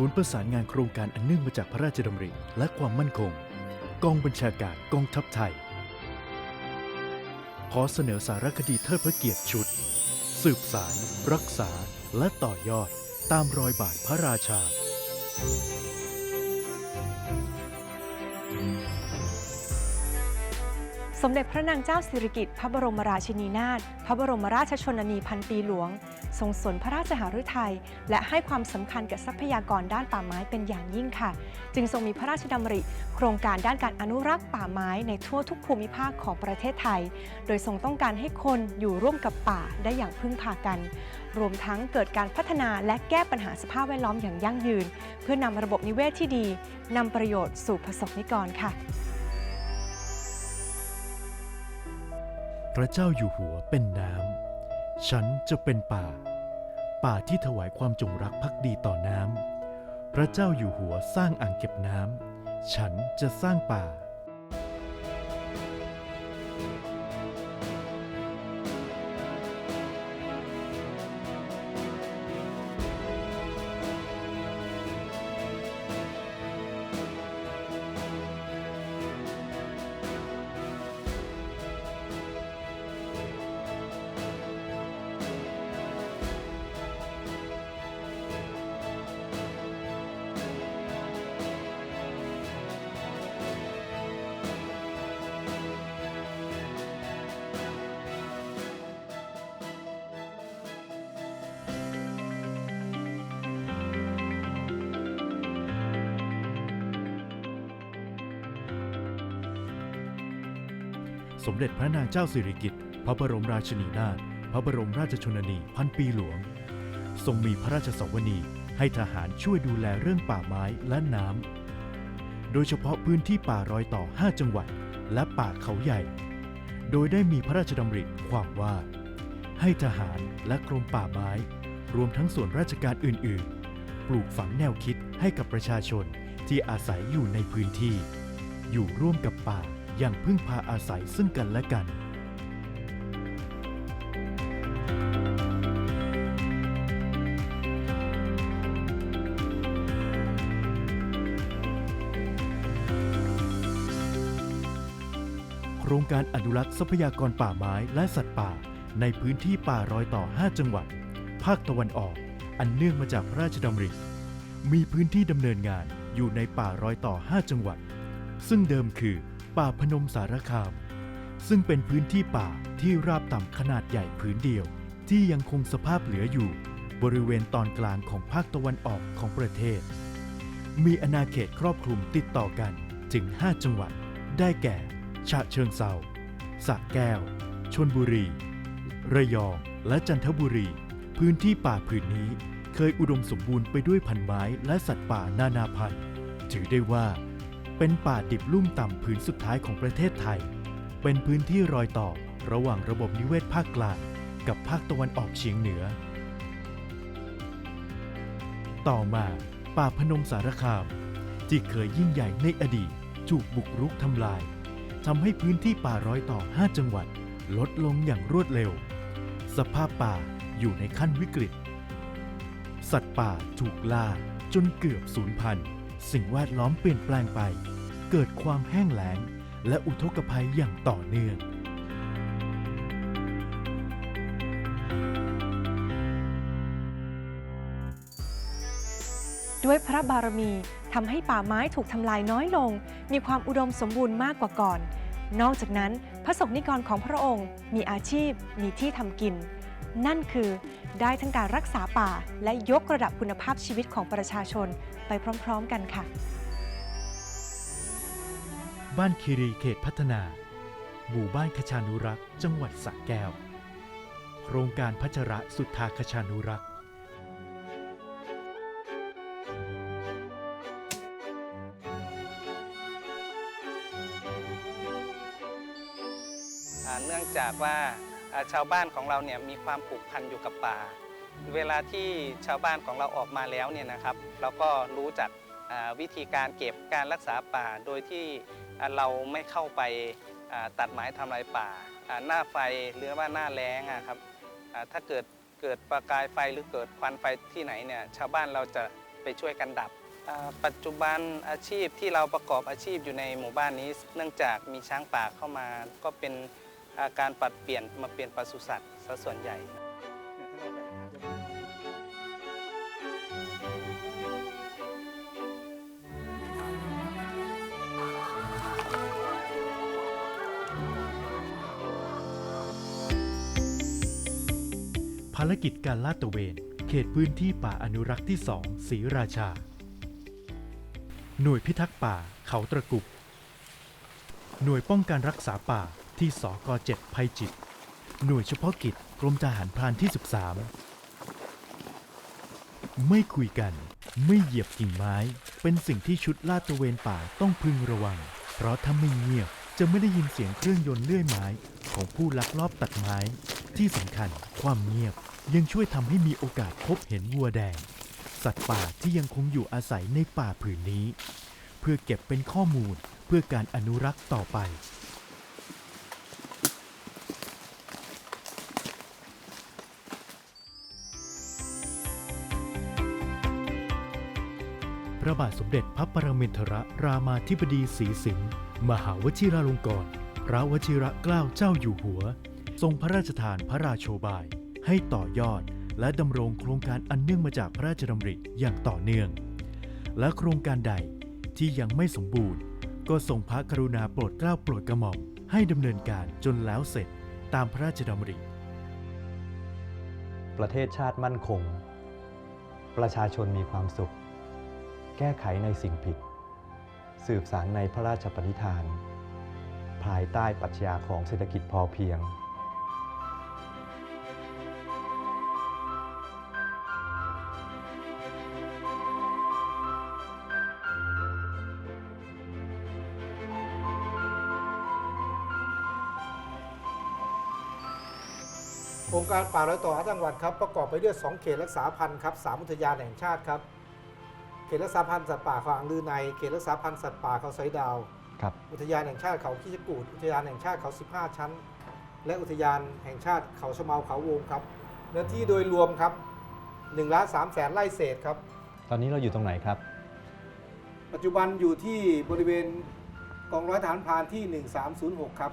ศูนย์ประสานงานโครงการอันเนื่องมาจากพระราชดำริและความมั่นคง กองบัญชาการกองทัพไทย ขอเสนอสารคดีเทิดพระเกียรติชุด สืบสาร รักษา และต่อยอด ตามรอยบาทพระราชา สมเด็จพระนางเจ้าสิริกิติ์พระบรมราชินีนาถพระบรมราชชนนีพันปีหลวง ทรงสนพระราชหฤทัย และให้ความสำคัญกับทรัพยากรด้านป่าไม้เป็นอย่างยิ่งค่ะ จึงทรงมีพระราชดำริ โครงการด้านการอนุรักษ์ป่าไม้ในทั่วทุกภูมิภาคของประเทศไทย โดยทรงต้องการให้คนอยู่ร่วมกับป่าได้อย่างพึ่งพากัน รวมทั้งเกิดการพัฒนาและแก้ปัญหาสภาพแวดล้อมอย่างยั่งยืน เพื่อนำระบบนิเวศที่ดีนำประโยชน์สู่ประสบนิกรค่ะ ระเจ้าอยู่หัวเป็นน้ำ ฉันจะเป็นป่า ป่าที่ถวายความจงรักภักดีต่อน้ำ พระเจ้าอยู่หัวสร้างอ่างเก็บน้ำ ฉันจะสร้างป่า สมเด็จพระนางเจ้าสิริกิติ์พระบรมราชินีนาถพระบรมราชชนนีพันปีหลวง ทรงมีพระราชสวนีให้ทหารช่วยดูแลเรื่องป่าไม้และน้ำโดยเฉพาะพื้นที่ป่ารอยต่อ 5 จังหวัด และป่าเขาใหญ่ โดยได้มีพระราชดำริความว่า ให้ทหารและกรมป่าไม้ รวมทั้งส่วนราชการอื่น ๆ ปลูกฝังแนวคิดให้กับประชาชนที่อาศัยอยู่ในพื้นที่ อยู่ร่วมกับป่า ย่างพึ่งพาอาศัยซึ่งกันและกัน โครงการอนุรักษ์ทรัพยากรป่าไม้และสัตว์ป่า ในพื้นที่ป่ารอยต่อ 5 จังหวัด ภาคตะวันออก อันเนื่องมาจากพระราชดำริมีพื้นที่ดำเนินงานอยู่ในป่ารอยต่อ 5 จังหวัด ซึ่งเดิมคือ ป่าพนมสารคาม ซึ่งเป็นพื้นที่ป่าที่ราบต่ำขนาดใหญ่พื้นเดียว ที่ยังคงสภาพเหลืออยู่ บริเวณตอนกลางของภาคตะวันออกของประเทศ มีอาณาเขตครอบคลุมติดต่อกันถึง 5 จังหวัด ได้แก่ ฉะเชิงเซาสระแก้ว ชนบุรี ระยอง และจันทบุรี พื้นที่ป่าผืนนี้เคยอุดมสมบูรณ์ไปด้วยพันไม้และสัตว์ป่านานาพันธุ์ ถือได้ว่า เป็นป่าดิบลุ่มต่ำผืนสุดท้ายของประเทศไทย เป็นพื้นที่รอยต่อระหว่างระบบนิเวศภาคกลางกับภาคตะวันออกเฉียงเหนือ ต่อมาป่าพนมสารคามที่เคยยิ่งใหญ่ในอดีตถูกบุกรุกทำลายทำให้พื้นที่ป่ารอยต่อ 5 จังหวัด ลดลงอย่างรวดเร็ว สภาพป่าอยู่ในขั้นวิกฤต สัตว์ป่าถูกล่าจนเกือบสูญพันธุ์ สิ่งแวดล้อมเปลี่ยนแปลงไป เกิดความแห้งแล้ง และอุทกภัยอย่างต่อเนื่อง ด้วยพระบารมีทำให้ป่าไม้ถูกทำลายน้อยลง มีความอุดมสมบูรณ์มากกว่าก่อน นอกจากนั้นพระสงฆ์นิกรของพระองค์ มีอาชีพมีที่ทำกิน นั่นคือได้ทั้งการรักษาป่าและยกระดับคุณภาพชีวิตของประชาชนไปพร้อมๆกันค่ะ บ้านคีรีเขตพัฒนา หมู่บ้านคชานุรักษ์ จังหวัดสระแก้ว โครงการพัชระสุทธาคชานุรักษ์ อ่าเนื่องจากว่าอ่า ชาวบ้านของเราเนี่ยมีความผูกพันอยู่กับป่า เวลาที่ชาวบ้านของเราออกมาแล้วเนี่ยนะครับ เราก็รู้จักวิธีการเก็บการรักษาป่า โดยที่เราไม่เข้าไปตัดไม้ทำลายป่า หน้าไฟหรือว่าหน้าแล้งอะครับถ้าเกิดเกิดประกายไฟหรือเกิดควันไฟที่ไหนเนี่ยชาวบ้านเราจะไปช่วยกันดับ ปัจจุบันอาชีพที่เราประกอบอาชีพอยู่ในหมู่บ้านนี้ เนื่องจากมีช้างป่าเข้ามาก็เป็น การปรับเปลี่ยนมาเปลี่ยนปศุสัตว์ซะส่วนใหญ่ ภารกิจการลาดตระเวน เขตพื้นที่ป่าอนุรักษ์ที่ 2 ศรีราชา หน่วยพิทักษ์ป่าเขาตะกุบ หน่วยป้องกันรักษาป่า ที่สก7ภัยจิต หน่วยเฉพาะกิจกรมทหารพรานที่ 13 ไม่คุยกัน ไม่เหยียบกิ่งไม้ เป็นสิ่งที่ชุดลาดตระเวนป่าต้องพึงระวัง เพราะถ้าไม่เงียบจะไม่ได้ยินเสียงเครื่องยนต์เลื่อยไม้ ของผู้ลักลอบตัดไม้ ที่สำคัญความเงียบยังช่วยทำให้มีโอกาสพบเห็นวัวแดง สัตว์ป่าที่ยังคงอยู่อาศัยในป่าผืนนี้ เพื่อเก็บเป็นข้อมูลเพื่อการอนุรักษ์ต่อไป ระบาทสมเด็จพระปรมินทรรามาธิบดีศรีสิงห์มหาวชิราลงกรณพระวชิระเกล้าเจ้าอยู่หัว ทรงพระราชทานพระราโชบาย ให้ต่อยอดและดำรงโครงการอันเนื่องมาจากพระราชดำริอย่างต่อเนื่อง และโครงการใดที่ยังไม่สมบูรณ์ ก็ทรงพระกรุณาโปรดเกล้าโปรดกระหม่อมให้ดำเนินการจนแล้วเสร็จตามพระราชดำริ ประเทศชาติมั่นคง ประชาชนมีความสุข แก้ไขในสิ่งผิด สืบสารในพระราชปณิธาน ภายใต้ปรัชญาของเศรษฐกิจพอเพียงโครงการป่ารอยต่อห้าจังหวัดครับ ประกอบไปด้วย 2 เขตรักษาพันธุ์ครับสามอุทยานแห่งชาติครับ เขตรักษาพันธุ์สัตว์ป่าเขาอ่างลือในเขตรักษาพันธุ์สัตว์ป่าเขาไซดาว ครับ อุทยานแห่งชาติเขาขี้จะกูด อุทยานแห่งชาติเขา 15 ชั้น และอุทยานแห่งชาติเขาชะเมาเขาวงครับ เนื้อที่โดยรวมครับ1ล้าน3แสนไร่เศษครับ ตอนนี้เราอยู่ตรงไหนครับ ปัจจุบันอยู่ที่บริเวณกองร้อยฐานพรานที่ 1306 ครับ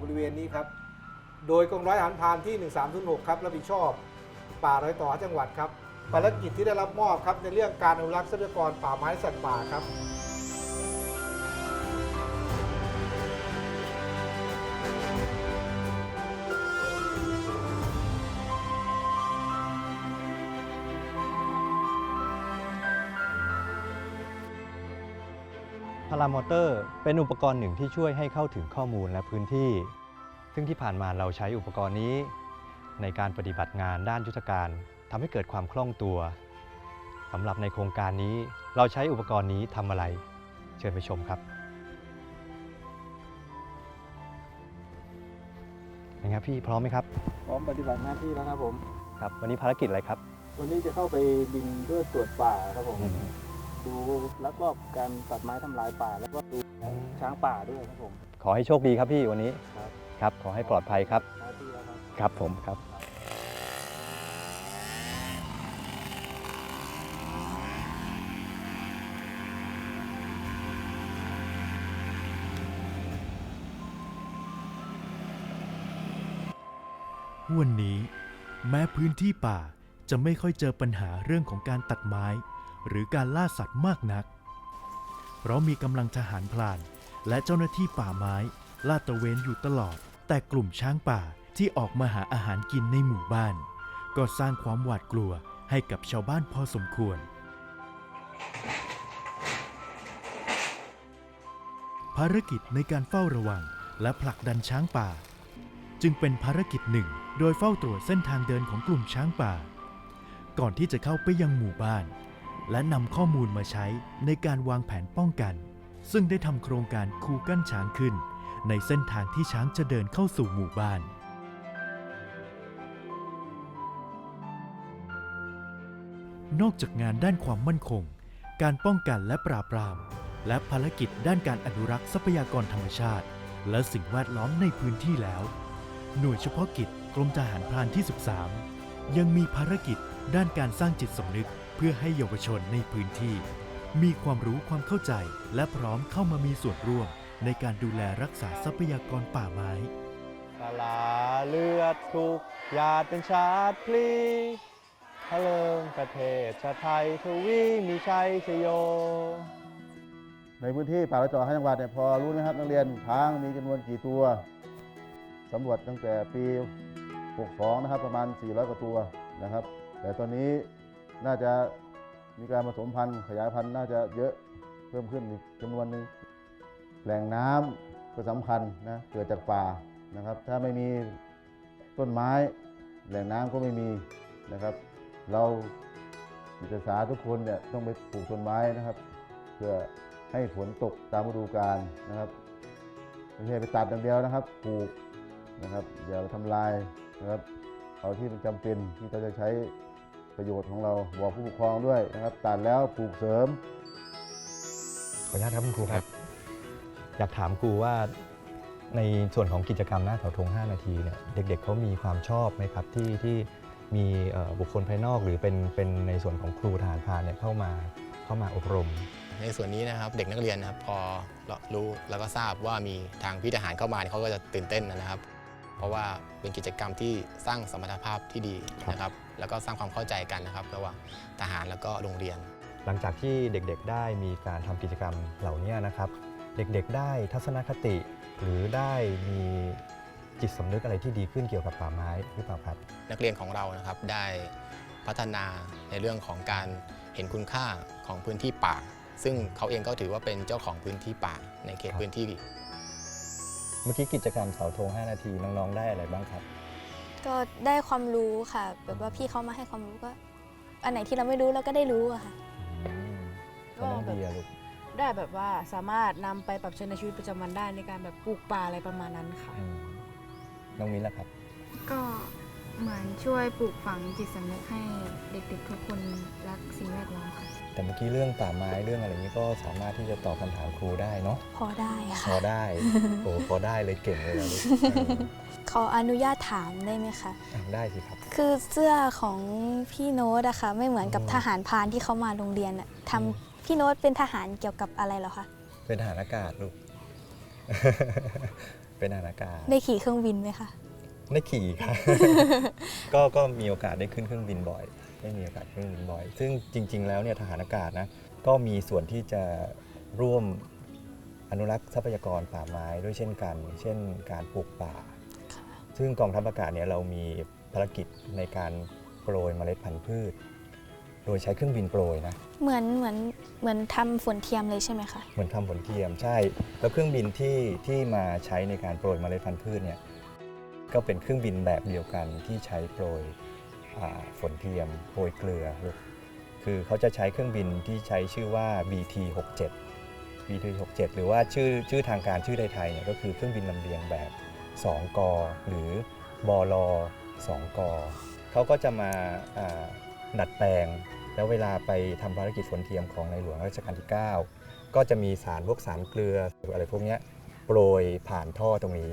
บริเวณนี้ครับ โดยกองร้อยฐานพรานที่ 1306 ครับรับผิดชอบ ป่ารอยต่อจังหวัดครับ ภารกิจที่ได้รับมอบครับในเรื่องการอนุรักษ์ทรัพยากรป่าไม้สัตว์ป่าครับพารามอเตอร์เป็นอุปกรณ์หนึ่งที่ช่วยให้เข้าถึงข้อมูลและพื้นที่ ซึ่งที่ผ่านมาเราใช้อุปกรณ์นี้ ในการปฏิบัติงานด้านยุทธการ ทำให้เกิดความคล่องตัวสำหรับในโครงการนี้เราใช้อุปกรณ์นี้ทำอะไร เชิญไปชมครับเป็นไงครับพี่พร้อมไหมครับพร้อมปฏิบัติหน้าที่แล้วครับผม ครับ วันนี้ภารกิจอะไรครับ วันนี้จะเข้าไปบินเพื่อตรวจป่าครับผมอืมดูลักลอบการตัดไม้ทำลายป่า แล้วก็ดูช้างป่าด้วยครับผม ขอให้โชคดีครับพี่วันนี้ครับครับขอให้ปลอดภัยครับหน้าที่แล้วครับ ครับผมครับ วันนี้ แม้พื้นที่ป่าจะไม่ค่อยเจอปัญหาเรื่องของการตัดไม้ หรือการล่าสัตว์มากนัก เพราะมีกำลังทหารพลาน และเจ้าหน้าที่ป่าไม้ลาดตระเวนอยู่ตลอด แต่กลุ่มช้างป่าที่ออกมาหาอาหารกินในหมู่บ้าน ก็สร้างความหวาดกลัวให้กับชาวบ้านพอสมควร ภารกิจในการเฝ้าระวังและผลักดันช้างป่า จึงเป็นภารกิจหนึ่ง โดยเฝ้าตรวจเส้นทางเดินของกลุ่มช้างป่า ก่อนที่จะเข้าไปยังหมู่บ้าน และนำข้อมูลมาใช้ในการวางแผนป้องกัน ซึ่งได้ทำโครงการคูกั้นช้างขึ้น ในเส้นทางที่ช้างจะเดินเข้าสู่หมู่บ้านนอกจากงานด้านความมั่นคง การป้องกันและปราบปราม และภารกิจด้านการอนุรักษ์ทรัพยากรธรรมชาติ และสิ่งแวดล้อมในพื้นที่แล้ว หน่วยเฉพาะกิจ กรมทหารพรานที่ 13 ยังมีภารกิจด้านการสร้างจิตสำนึก เพื่อให้เยาวชนในพื้นที่ มีความรู้ความเข้าใจและพร้อมเข้ามามีส่วนร่วม ในการดูแลรักษาทรัพยากรป่าไม้สลาเลือดทุกหยาดเป็นชาติพลีพะเลิงประเทศชาติไทยทวีมีชัยชโย ในพื้นที่ป่าละจอห้าจังหวัดเนี่ยพอรู้ไหมครับนักเรียนช้างมีจำนวนกี่ตัวสำรวจตั้งแต่ปี 62นะครับประมาณ 400 กว่าตัวนะครับ แต่ตอนนี้น่าจะมีการผสมพันธุ์ขยายพันธุ์น่าจะเยอะเพิ่มขึ้นอีกจำนวนหนึ่งแหล่งน้ำก็สำคัญนะเกิดจากป่านะครับ ถ้าไม่มีต้นไม้ แหล่งน้ำก็ไม่มีนะครับ เราจิตอาสาทุกคนเนี่ยต้องไปปลูกต้นไม้นะครับ เพื่อให้ฝนตกตามฤดูกาลนะครับไม่ใช่ไปตัดอย่างเดียวนะครับปลูกนะครับอย่าไปทำลาย นะครับ เอาที่มันจำเป็นที่เราจะใช้ประโยชน์ของเราบอกผู้ปกครองด้วยนะครับตัดแล้วปลูกเสริม ขออนุญาตครับคุณครูครับ อยากถามครูว่าในส่วนของกิจกรรมหน้าเสาธง 5 นาทีเนี่ยเด็กๆเขามีความชอบไหมครับที่ที่มีเอ่อบุคคลภายนอกหรือเป็นเป็นในส่วนของครูทหารพรานเนี่ยเข้ามาเข้ามาอบรม ในส่วนนี้นะครับเด็กนักเรียนนะครับพอรู้แล้วก็ทราบว่ามีทางพี่ทหารเข้ามาเนี่ยเขาก็จะตื่นเต้นนะครับ เพราะว่าเป็นกิจกรรมที่สร้างสมรรถภาพที่ดีนะครับ แล้วก็สร้างความเข้าใจกันนะครับ ระหว่างทหารแล้วก็โรงเรียน หลังจากที่เด็กๆ ได้มีการทำกิจกรรมเหล่านี้นะครับ เด็กๆ ได้ทัศนคติ หรือได้มีจิตสำนึกอะไรที่ดีขึ้นเกี่ยวกับป่าไม้หรือเปล่าครับ นักเรียนของเรานะครับได้พัฒนาในเรื่องของการเห็นคุณค่าของพื้นที่ป่า ซึ่งเขาเองก็ถือว่าเป็นเจ้าของพื้นที่ป่าในเขตครับพื้นที่ เมื่อกี้กิจกรรมเสาธง5 นาทีน้องๆได้อะไรบ้างครับ ก็ได้ความรู้ค่ะ แบบว่าพี่เขามาให้ความรู้ก็ อันไหนที่เราไม่รู้เราก็ได้รู้อะค่ะแล้วน้องเบียร์ลูกได้แบบว่าสามารถนำไปปรับใช้ในชีวิตประจำวันได้ในการแบบปลูกป่าอะไรประมาณนั้นค่ะ อืมน้องมิ้นล่ะครับ ก็เหมือนช่วยปลูกฝังจิตสำนึกให้เด็กๆทุกคนรักสิ่งแวดล้อมค่ะ แต่เมื่อกี้เรื่องป่าไม้เรื่องอะไรนี้ก็สามารถที่จะตอบคำถามครูได้เนาะพอได้พค่ะอได้ โอ้พอได้เลยเก่งเลยนะลูกเออขออนุญาตถามได้ไหมคะอะได้สิครับ คือเสื้อของพี่โน้ตอะค่ะ ไม่เหมือนกับอืม ทหารพรานที่เขามาโรงเรียนอะทำพี่โน้ตเป็นทหารเกี่ยวกับอะไรเหรอคะ เป็นทหารอากาศลูก เป็นทหารอากาศ ได้ขี่เครื่องบินไหมคะ ได้ขี่ครับ ก็ก็มีโอกาสได้ขึ้นเครื่องบินบ่อย ได้มีโอกาสขึ้นเครื่องบินบ่อย ซึ่งจริง ๆ แล้วเนี่ยทหารอากาศนะก็มีส่วนที่จะร่วมอนุรักษ์ทรัพยากรป่าไม้ด้วยเช่นกัน เช่น การปลูกป่า ซึ่งกองทัพอากาศเนี่ยเรามีภารกิจในการโปรยเมล็ดพันธุ์พืช โดยใช้เครื่องบินโปรยนะเหมือนเหมือนเหมือนทำฝนเทียมเลยใช่ไหมคะ เหมือนทำฝนเทียมใช่ แล้วเครื่องบินที่ที่มาใช้ในการโปรยเมล็ดพันธุ์พืชเนี่ยก็เป็นเครื่องบินแบบเดียวกันที่ใช้โปรยอา ฝนเทียมโปรยเกลือลูกคือเขาจะใช้เครื่องบินที่ใช้ชื่อว่า BT 67 BT 67 หรือว่าชื่อชื่อทางการชื่อไทยๆเนี่ยก็คือเครื่องบินลำเลียงแบบ 2กอหรือบอล2กอเขาก็จะมาอ่าดัดแปลง แล้วเวลาไปทำภารกิจฝนเทียมของในหลวงรัชกาลที่ 9 ก็จะมีสารพวกสารเกลืออะไรพวกเนี้ยโปรยผ่านท่อตรงนี้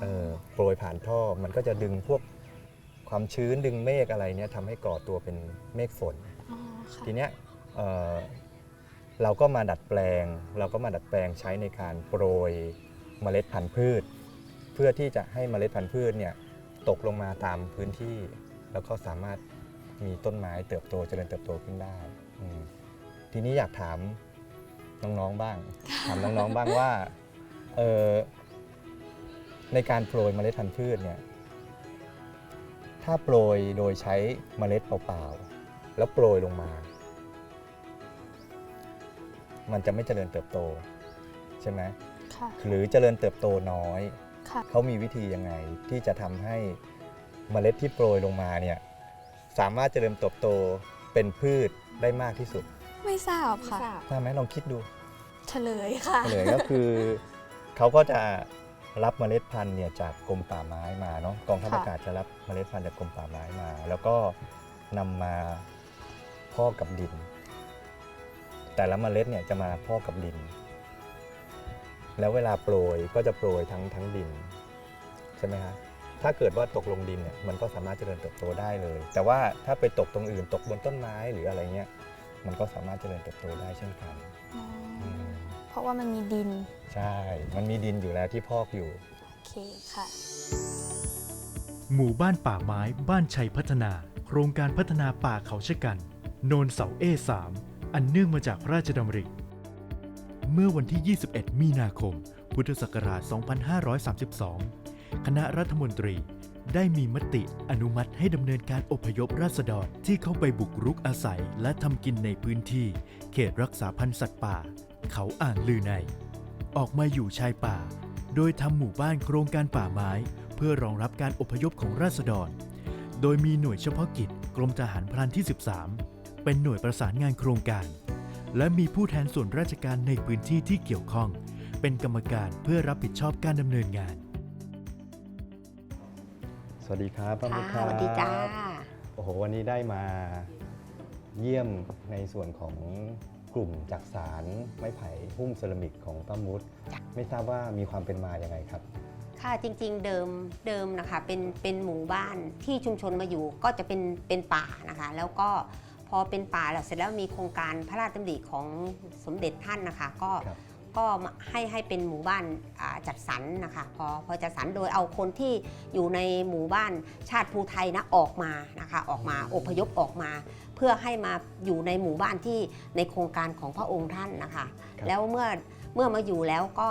เออโปรยผ่านท่อมันก็จะดึงพวก ความชื้นดึงเมฆอะไรเนี้ยทำให้ก่อตัวเป็นเมฆฝน อ๋อค่ะทีเนี้ยเอ่อเราก็มาดัดแปลง เราก็มาดัดแปลงใช้ในการโปรยเมล็ดพันธุ์พืช เพื่อที่จะให้เมล็ดพันธุ์พืชเนี่ยตกลงมาตามพื้นที่ แล้วก็สามารถมีต้นไม้เติบโตเจริญเติบโตขึ้นได้อืมทีนี้อยากถามน้องๆบ้าง ถามน้องๆบ้างว่าเอ่อในการโปรยเมล็ดพันธุ์พืชเนี่ย ถ้าโปรยโดยใช้เมล็ดเปล่าๆ แล้วโปรยลงมา มันจะไม่เจริญเติบโต ใช่ไหมค่ะ หรือเจริญเติบโตน้อย ค่ะ เขามีวิธียังไงที่จะทำให้เมล็ดที่โปรยลงมาเนี่ยสามารถเจริญเติบโตเป็นพืชได้มากที่สุดไม่ทราบค่ะ ทราบไหมลองคิดดูเฉลยค่ะ เฉลยก็คือ เขาก็จะ รับเมล็ดพันธุ์เนี่ยจากกรมป่าไม้มาเนาะกองทัพค่ะ อากาศจะรับเมล็ดพันธุ์จากกรมป่าไม้มา แล้วก็นำมาพอกกับดิน แต่ละเมล็ดเนี่ยจะมาพอกกับดิน แล้วเวลาโปรยก็จะโปรยทั้งทั้งดินใช่ไหมฮะถ้าเกิดว่าตกลงดินเนี่ยมันก็สามารถเจริญเติบโตได้เลย แต่ว่าถ้าไปตกตรงอื่นตกบนต้นไม้หรืออะไรเงี้ยมันก็สามารถเจริญเติบโตได้เช่นกันอืมเพ ราะว่ามันมีดิน ใช่ มันมีดินอยู่แล้วที่พอกอยู่ โอเคค่ะ หมู่บ้านป่าไม้บ้านชัยพัฒนา โครงการพัฒนาป่าเขาชะกัน โนนเสาเอสามอันเนื่องมาจากพระราชดำริ เมื่อวันที่ 21 มีนาคม พุทธศักราช 2532 คณะรัฐมนตรีได้มีมติอนุมัติให้ดำเนินการอพยพราษฎรที่เข้าไปบุกรุกอาศัยและทำกินในพื้นที่ เขตรักษาพันธุ์สัตว์ป่า เขาอ่างลือใน ออกมาอยู่ชายป่า โดยทำหมู่บ้านโครงการป่าไม้ เพื่อรองรับการอพยพของราษฎร โดยมีหน่วยเฉพาะกิจกรมทหารพรานที่ 13 เป็นหน่วยประสานงานโครงการ และมีผู้แทนส่วนราชการในพื้นที่ที่เกี่ยวข้อง เป็นกรรมการเพื่อรับผิดชอบการดำเนินงาน สวัสดีครับป้ามุกคค่ะรับสวัสดีจ้า โอ้โหวันนี้ได้มาเยี่ยมในส่วนของ กลุ่มจักสารไม้ไผ่หุ้มเซรามิกของป้ามุดไม่ทราบว่ามีความเป็นมาอย่างไงครับ ค่ะจริงๆเดิมเดิมนะคะเป็นเป็นหมู่บ้านที่ชุมชนมาอยู่ก็จะเป็นเป็นป่านะคะ แล้วก็พอเป็นป่าแล้วเสร็จแล้วมีโครงการพระราชดำริของสมเด็จท่านนะคะ ก็ครับก็มาให้ให้เป็นหมู่บ้านอ่าจัดสรรนะคะพอพอจัดสรรโดยเอาคนที่อยู่ในหมู่บ้านชาติภูไทยนะออกมานะคะออกมาอพยพออกมา เพื่อให้มาอยู่ในหมู่บ้านที่ในโครงการของพระองค์ท่านนะคะ ครับแล้วเมื่อเมื่อมาอยู่แล้วก็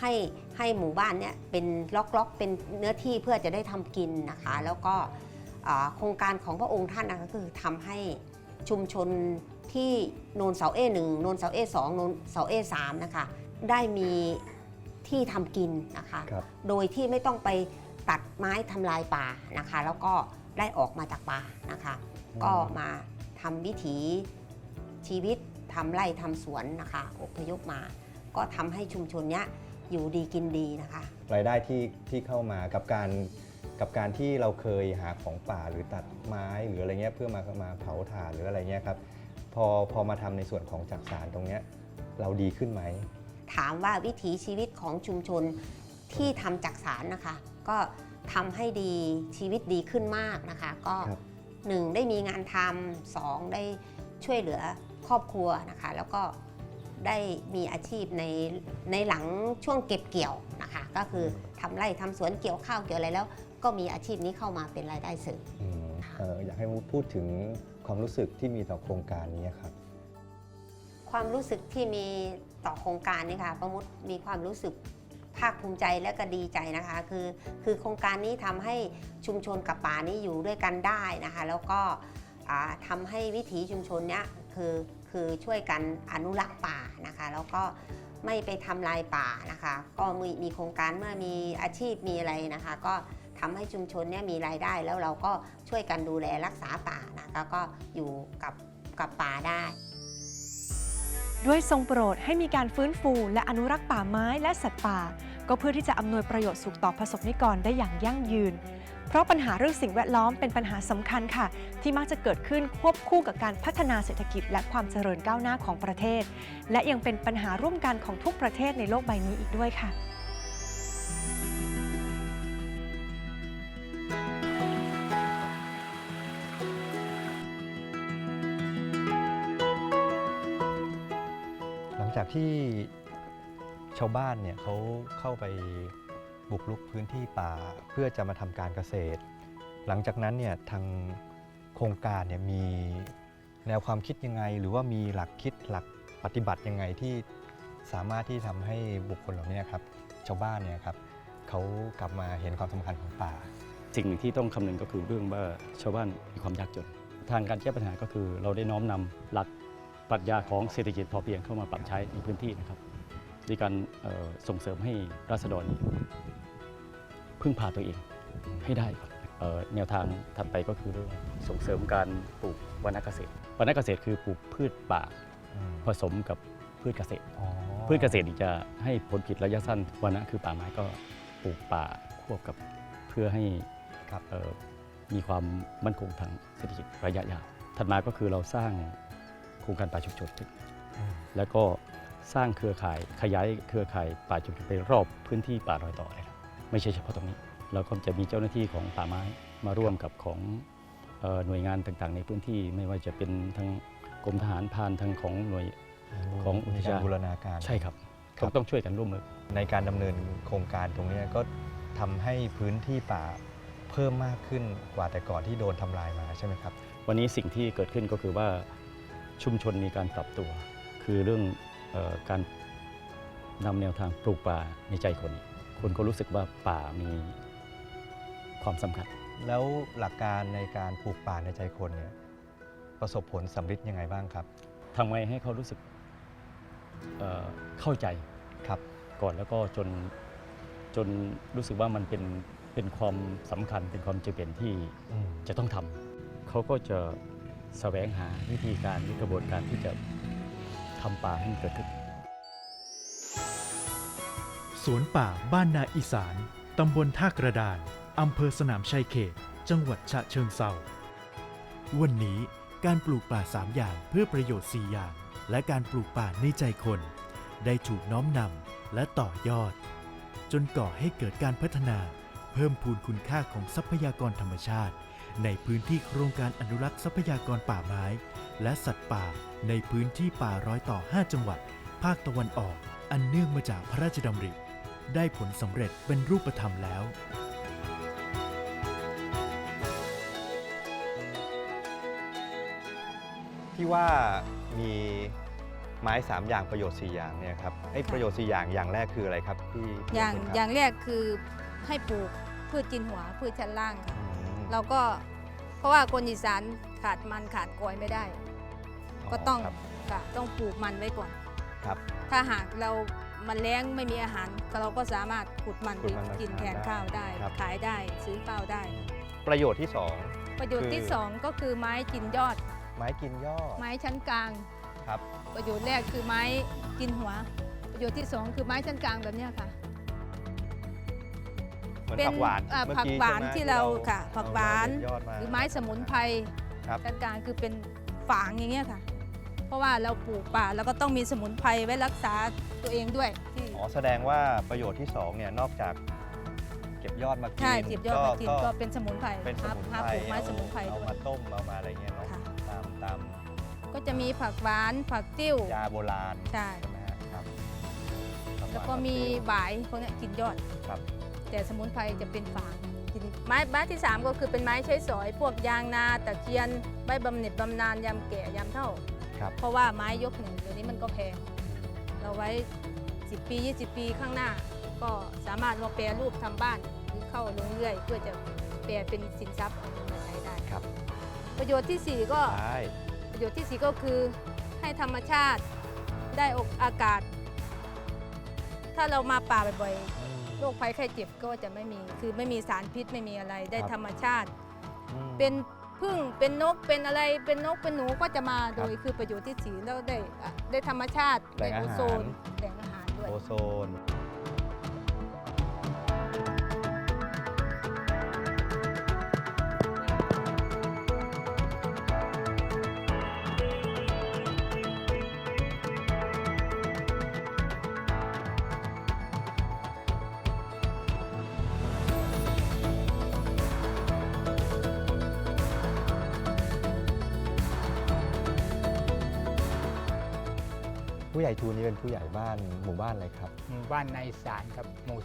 ให้ให้หมู่บ้านเนี่ยเป็นล็อกๆเป็นเนื้อที่เพื่อจะได้ทำกินนะคะ แล้วก็อ่าโครงการของพระองค์ท่านนะคะก็คือทำให้ชุมชนที่โนนเสาเอหนึ่งโนนเสาเอสองโนนเสาเอสามนะคะได้มีที่ทำกินนะคะ ครับ โดยที่ไม่ต้องไปตัดไม้ทำลายป่านะคะ แล้วก็ได้ออกมาจากป่านะคะอืมก็มา ทำวิถีชีวิตทำไร่ทำสวนนะคะอพยพมา ก็ทำให้ชุมชนเนี้ยอยู่ดีกินดีนะคะ รายได้ที่ที่เข้ามากับการกับการที่เราเคยหาของป่าหรือตัดไม้หรืออะไรเงี้ยเพื่อมามาเผาถ่านหรืออะไรเงี้ยครับพอพอมาทำในส่วนของจักสารตรงเนี้ยเราดีขึ้นไหม ถามว่าวิถีชีวิตของชุมชนที่ทำจักสารนะคะ ก็ทำให้ดีชีวิตดีขึ้นมากนะคะ ก็ครับ หนึ่งได้มีงานทำสองได้ช่วยเหลือครอบครัวนะคะ แล้วก็ได้มีอาชีพในในหลังช่วงเก็บเกี่ยวนะคะ ก็คือทำไร่ทำสวนเกี่ยวข้าวเกี่ยวอะไรแล้ว ก็มีอาชีพนี้เข้ามาเป็นรายได้เสริม อืมเอ่ออยากให้มุกพูดถึงความรู้สึกที่มีต่อโครงการนี้ครับ ความรู้สึกที่มีต่อโครงการนี้ค่ะประมุดมีความรู้สึก ภาคภูมิใจและก็ดีใจนะคะคือคือโครงการนี้ทำให้ชุมชนกับป่านี้อยู่ด้วยกันได้นะคะ แล้วก็อ่าทำให้วิถีชุมชนเนี้ยคือคือช่วยกันอนุรักษ์ป่านะคะ แล้วก็ไม่ไปทำลายป่านะคะ ก็มีมีโครงการเมื่อมีอาชีพมีอะไรนะคะ ก็ทำให้ชุมชนเนี้ยมีรายได้ แล้วเราก็ช่วยกันดูแลรักษาป่านะคะก็อยู่กับกับป่าได้ ด้วยทรงโปรดให้มีการฟื้นฟูและอนุรักษ์ป่าไม้และสัตว์ป่า ก็เพื่อที่จะอำนวยประโยชน์สุขต่อประสบนิกรได้อย่างยั่งยืน เพราะปัญหาเรื่องสิ่งแวดล้อมเป็นปัญหาสำคัญค่ะ ที่มักจะเกิดขึ้นควบคู่กับการพัฒนาเศรษฐกิจ และความเจริญก้าวหน้าของประเทศ และยังเป็นปัญหาร่วมกันของทุกประเทศในโลกใบนี้อีกด้วยค่ะ ที่ชาวบ้านเนี่ยเขาเข้าไปบุกรุกพื้นที่ป่าเพื่อจะมาทำการเกษตร หลังจากนั้นเนี่ยทางโครงการเนี่ยมีแนวความคิดยังไง หรือว่ามีหลักคิดหลักปฏิบัติยังไงที่สามารถที่ทำให้บุคคลเหล่านี้ครับชาวบ้านเนี่ยครับเขากลับมาเห็นความสำคัญของป่า สิ่งหนึ่งที่ต้องคำนึงก็คือเรื่องว่าชาวบ้านมีความยากจน ทางการแก้ปัญหาก็คือเราได้น้อมนำหลัก ปรัชญาของเศรษฐกิจพอเพียงเข้ามาปรับใช้ในพื้นที่นะครับในการส่งเสริมให้ราษฎรพึ่งพาตัวเองให้ได้ครับแนวทางถัดไปก็คือเรื่องส่งเสริมการปลูกวรรณเกษตรวรรณเกษตรคือปลูกพืชป่าผสมกับพืชเกษตร พืชเกษตรจะให้ผลผลิตระยะสั้นวรรณะคือป่าไม้ก็ปลูกป่าควบกับเพื่อให้มีความมั่นคงทางเศรษฐกิจระยะยาวถัดมาก็คือเราสร้าง โครงการป่าชุมชนขึ้นแล้วก็สร้างเครือข่ายขยายเครือข่ายป่าชุมชนไปรอบพื้นที่ป่ารอยต่อเลยครับไม่ใช่เฉพาะตรงนี้แล้วก็จะมีเจ้าหน้าที่ของป่าไม้มาร่วมกับของเอ่อหน่วยงานต่างๆ ในพื้นที่ไม่ว่าจะเป็นทางกรมทหารพรานทางของหน่วยของอุทมียากานรบูรณาการใช่ครับครัต้อบงต้องช่วยกันร่วมมือในการดำเนินโครงการตรงเนี้ยก็ทำให้พื้นที่ป่าเพิ่มมากขึ้นกว่าแต่ก่อนที่โดนทำลายมาใช่ไหมครับ วันนี้สิ่งที่เกิดขึ้นก็คือว่า ชุมชนมีการปรับตัว คือเรื่องเออการนำแนวทางปลูกป่าในใจคน คนก็รู้สึกว่าป่ามีความสำคัญ แล้วหลักการในการปลูกป่าในใจคนเนี่ยประสบผลสำฤทธิ์ยังไงบ้างครับทำไงให้เขารู้สึกเอ่อเข้าใจครับก่อนแล้วก็จนจนรู้สึกว่ามันเป็นเป็นความสำคัญเป็นความจำเป็นที่อืมจะต้องทำเขาก็จะ แสวงหาวิธีการวิกระบวนการที่จะทำป่าให้มันเกิดขึ้น สวนป่าบ้านนาอีสาน ตำบลท่ากระดาน อำเภอสนามชัยเขต จังหวัดฉะเชิงเซาวันนี้การปลูกป่าสามอย่างเพื่อประโยชน์ 4 อย่าง และการปลูกป่าในใจคน ได้ถูกน้อมนำและต่อยอด จนก่อให้เกิดการพัฒนา เพิ่มพูนคุณค่าของทรัพยากรธรรมชาติ ในพื้นที่โครงการอนุรักษ์ทรัพยากรป่าไม้ และสัตว์ป่าในพื้นที่ป่ารอยต่อ 5 จังหวัด ภาคตะวันออก อันเนื่องมาจากพระราชดำริ ได้ผลสำเร็จเป็นรูปธรรมแล้ว ที่ว่ามีไม้สามอย่างประโยชน์ 4 อย่างเนี่ยครับไอ้ประโยชน์ 4 อย่างอย่างแรกคืออะไรครับพี่อย่างพี่มนต์ครับอย่างแรกคือให้ปลูกพืชกินหัวพืชชั้นล่างค่ะอืม เราก็เพราะว่าคนอีสานขาดมันขาดกอยไม่ได้ ก็ต้องครับค่ะต้องปลูกมันไว้ก่อน ครับ ถ้าหากเรามันแล้งไม่มีอาหารเราก็สามารถขุดมันขุไปดมันมากินขายแทนได้ข้าวได้ ครับ ขายได้ซื้อข้าวได้ ประโยชน์ที่ ประโยชน์ที่คือ สองก็คือไม้กินยอด 2 ไม้กินยอด ไม้ชั้นกลาง ครับ ประโยชน์แรกคือไม้กินหัว ประโยชน์ที่สองคือไม้ชั้นกลางแบบเนี้ยค่ะเห มือนเป็นผักหวานอ่าเมื่อผักกี้หวานใช่ไหมที่เราค่ะ ผักหวานเอเด็ดยอดมาหรือไม้สมุนไพรครับชั้นกลางคือเป็นฝางอย่างเงี้ยค่ะ เพราะว่าเราปลูกป่าแล้วก็ต้องมีสมุนไพรไว้รักษาตัวเองด้วยที่ อ๋อแสดงว่าประโยชน์ที่สองเนี่ยนอกจากเก็บยอดมากินใช่เก็บยอดมากินก็เป็นสมุนไพรเป็นสมุนหาไพรปลูกไม้สมุนไพรเอาด้วยมาต้มเอามาอะไรเงี้ยเนาะค่ะ ตามตามก็จะมีผักหวานผักติ้ว ยาโบราณใช่ ใช่ไหมฮะครับผัหาแล้วนก็มีผัติ้วบ่ายพวกเนี้ยกินยอด ครับ แต่สมุนไพรจะเป็นฝางกินไม้ไม้ที่ 3 ก็คือเป็นไม้ใช้สอย พวกยางนาตะเคียนใบบำเหน็จบำนาญยามแก่ยามเท่า ครับ เพราะว่าไม้ยกหนึ่งเดี๋ยวนี้มันก็แพง เราไว้ 10 ปี 20 ปีข้างหน้า ก็สามารถมาแปรรูปทำบ้านหรือเข้าลงเรื่อยเพื่อจะแปลเป็นสินทรัพย์เอาเงินมาใช้ได้ครับ ประโยชน์ที่4ก็ ใช่ ประโยชน์ที่4ก็คือให้ธรรมชาติได้อกอากาศ ถ้าเรามาป่าบ่อยๆ โรคภัยไข้เจ็บก็จะไม่มี คือไม่มีสารพิษไม่มีอะไรได้ครับธรรมชาติ อืม เป็นพึ่งเป็นนกเป็นอะไรเป็นนกเป็นหนูก็จะมาคโดรับยคือประโยชน์ที่สีแล้วได้อะได้ธรรมชาติแหล่ได้งโออาหาร โซนแหล่งอาหารด้วย โอโซน ใหญ่ทูนนี่เป็นผู้ใหญ่บ้านหมู่บ้านอะไรครับ หมู่บ้านในสารครับหมู่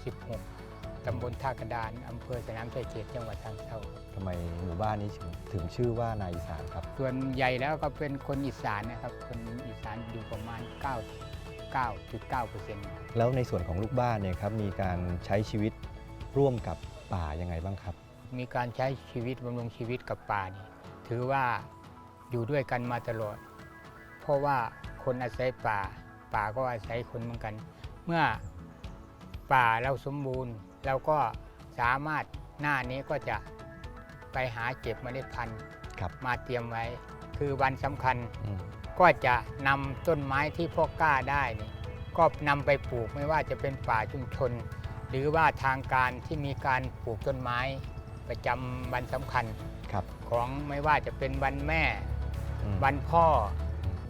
16 ตำบลท่ากระดานอำเภอสนามชัยเขตจังหวัดทางเท่าครับทำไมหมู่บ้านนี้ถึงถึงชื่อว่านายอีสานครับ ส่วนใหญ่แล้วก็เป็นคนอีสานนะครับ คนอีสานอยู่ประมาณ 9 9.9%แล้วในส่วนของลูกบ้านเนี่ยครับมีการใช้ชีวิตร่วมกับป่ายังไงบ้างครับ มีการใช้ชีวิตบำรุงชีวิตกับป่านี่ถือว่าอยู่ด้วยกันมาตลอด เพราะว่าคนอาศัยป่า ป่าก็อาศัยคนเหมือนกัน เมื่อป่าเราสมบูรณ์เราก็สามารถหน้านี้ก็จะไปหาเก็บเมล็ดพันธุ์ครับมาเตรียมไว้ คือวันสำคัญอืมก็จะนำต้นไม้ที่พ่อกล้าได้นี่ก็นำไปปลูกไม่ว่าจะเป็นป่าชุมชน หรือว่าทางการที่มีการปลูกต้นไม้ประจำวันสำคัญครับของไม่ว่าจะเป็นวันแม่อืมวันพ่อ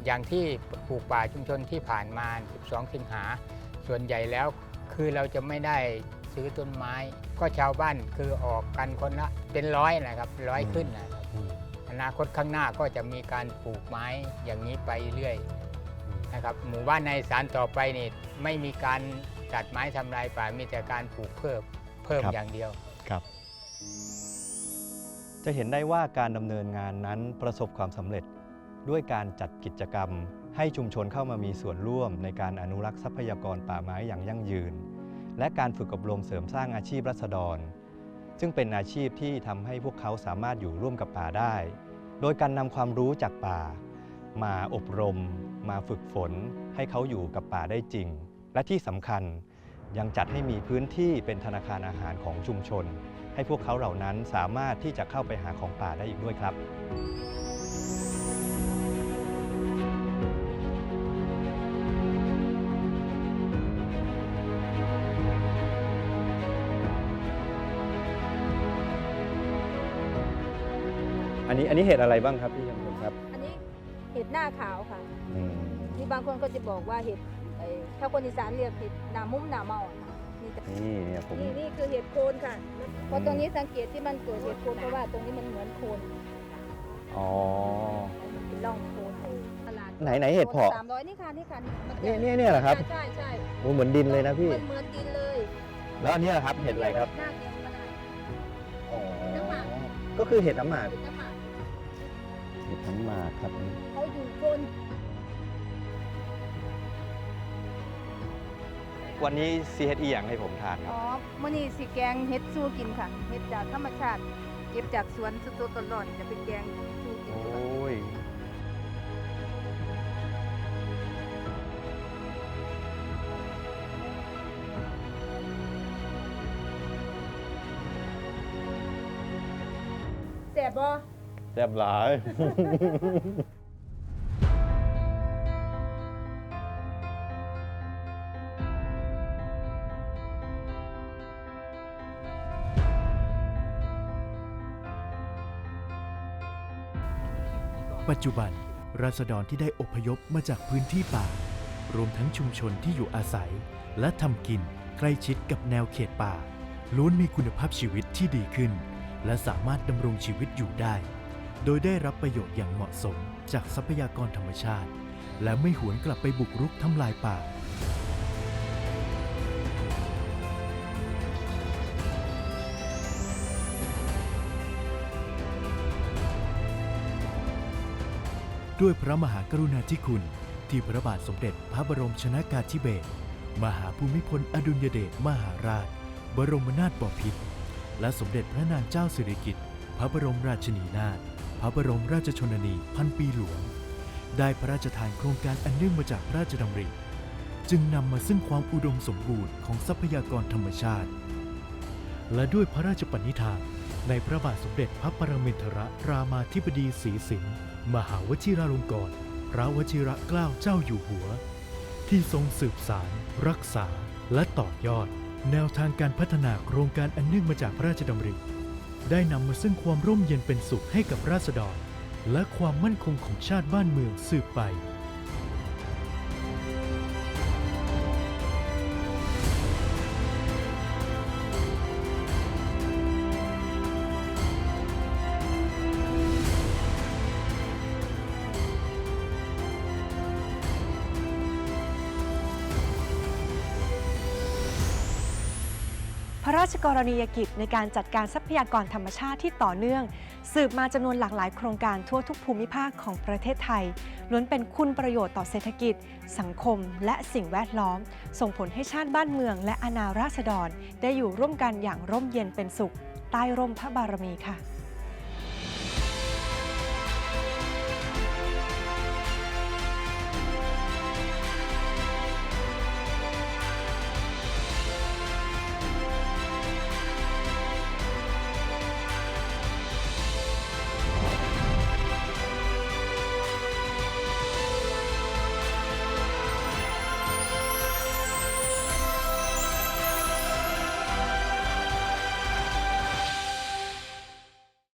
อย่างที่ปลูกป่าชุมชนที่ผ่านมา 12 สิงหา ส่วนใหญ่แล้วคือเราจะไม่ได้ซื้อต้นไม้ ก็ชาวบ้านคือออกกันคนละเป็นร้อยนะครับร้อยขึ้นนะครับอนาคตข้างหน้าก็จะมีการปลูกไม้อย่างนี้ไปเรื่อยนะครับหมู่บ้านในสารต่อไปนี่ไม่มีการตัดไม้ทำลายป่ามีแต่การปลูกเพิ่มเพิ่มครับ อย่างเดียว ครับ จะเห็นได้ว่าการดำเนินงานนั้นประสบความสำเร็จ ด้วยการจัดกิจกรรม ให้ชุมชนเข้ามามีส่วนร่วมในการอนุรักษ์ทรัพยากรป่าไม้อย่างยั่งยืน และการฝึกอบรมเสริมสร้างอาชีพรัษฎร ซึ่งเป็นอาชีพที่ทำให้พวกเขาสามารถอยู่ร่วมกับป่าได้ โดยการนำความรู้จากป่า มาอบรม มาฝึกฝน ให้เขาอยู่กับป่าได้จริง และที่สำคัญยังจัดให้มีพื้นที่เป็นธนาคารอาหารของชุมชน ให้พวกเขาเหล่านั้นสามารถที่จะเข้าไปหาของป่าได้อีกด้วยครับ อันนี้อันนี้เห็ดอะไรบ้างครับพี่ยมพลครับอันนี้เห็ดหน้าขาวค่ะอืมที่บางคนก็จะบอกว่าเห็ดไอ้ถ้าคนอีสานเรียกเห็ดหนามุ้มหนาเมาอะค่ะนี่จะนี่เนี่ยผม นี่นี่คือเห็ดโคนค่ะเพราะตรงนี้สังเกตที่มันเกิดเห็ดโคนเพราะว่าตรงนี้มันเหมือนโคนอ๋อ มันเป็นร่องโคนตลาดไหนไหนเห็ดเผาะ สามร้อยนี่ค่ะนี่ค่ะมัเนี่ยเนี่ยเนี่ยเหรอครับใช่ใช่โอ้เหมือนดินเลยนะพี่ มันเหมือนดินเลยแล้วอันนี้ล่ะครับเห็ดอะไรครับ หน้าแกงมะนาว อ๋อ น้ำหมาก ก็คือเห็ดน้ำหมาก เห็ดน้ำหมาก เห็ดน้ำหมากครับเขาอยู่โคนวันนี้ CHE อย่างให้ผมทานครับ อ๋อมื่อนี้สิแกงเห็ดสู้กินค่ะเห็ดจากธรรมชาติ เก็บจากสวนสดๆตลอดจะเป็นแกงสู้กินโอ้ยแสบบ่ แซ่บหลายปัจจุบัน ราษฎรที่ได้อพยพมาจากพื้นที่ป่า รวมทั้งชุมชนที่อยู่อาศัย และทำกินใกล้ชิดกับแนวเขตป่าล้วนมีคุณภาพชีวิตที่ดีขึ้น และสามารถดำรงชีวิตอยู่ได้ โดยได้รับประโยชน์อย่างเหมาะสมจากทรัพยากรธรรมชาติ และไม่หวนกลับไปบุกรุกทำลายป่า ด้วยพระมหากรุณาธิคุณ ที่พระบาทสมเด็จพระบรมชนากาธิเบศรมหาภูมิพลอดุลยเดชมหาราช บรมนาถบพิตรและสมเด็จพระนางเจ้าสิริกิติ์พระบรมราชินีนาถ พระบรมราชชนนีพันปีหลวง ได้พระราชทานโครงการอันเนื่องมาจากพระราชดำริ จึงนำมาซึ่งความอุดมสมบูรณ์ของทรัพยากรธรรมชาติ และด้วยพระราชปณิธานในพระบาทสมเด็จพระปรมินทรรามาธิบดีศรีสินมหาวชิราลงกรณพระวชิระเกล้าเจ้าอยู่หัว ที่ทรงสืบสาร รักษา และต่อยอด แนวทางการพัฒนาโครงการอันเนื่องมาจากพระราชดำริ ได้นำมาซึ่งความร่มเย็นเป็นสุขให้กับราษฎร และความมั่นคงของชาติบ้านเมืองสืบไป ระราชกรณียกิจในการจัดการทรัพยากรธรรมชาติที่ต่อเนื่อง สืบมาจำนวนหลากหลายโครงการทั่วทุกภูมิภาคของประเทศไทยล้วนเป็นคุณประโยชน์ต่อเศรษฐกิจ สังคม และสิ่งแวดล้อม ส่งผลให้ชาติบ้านเมือง และอาณาราษฎร ได้อยู่ร่วมกันอย่างร่มเย็นเป็นสุข ใต้ร่มพระบารมีค่ะ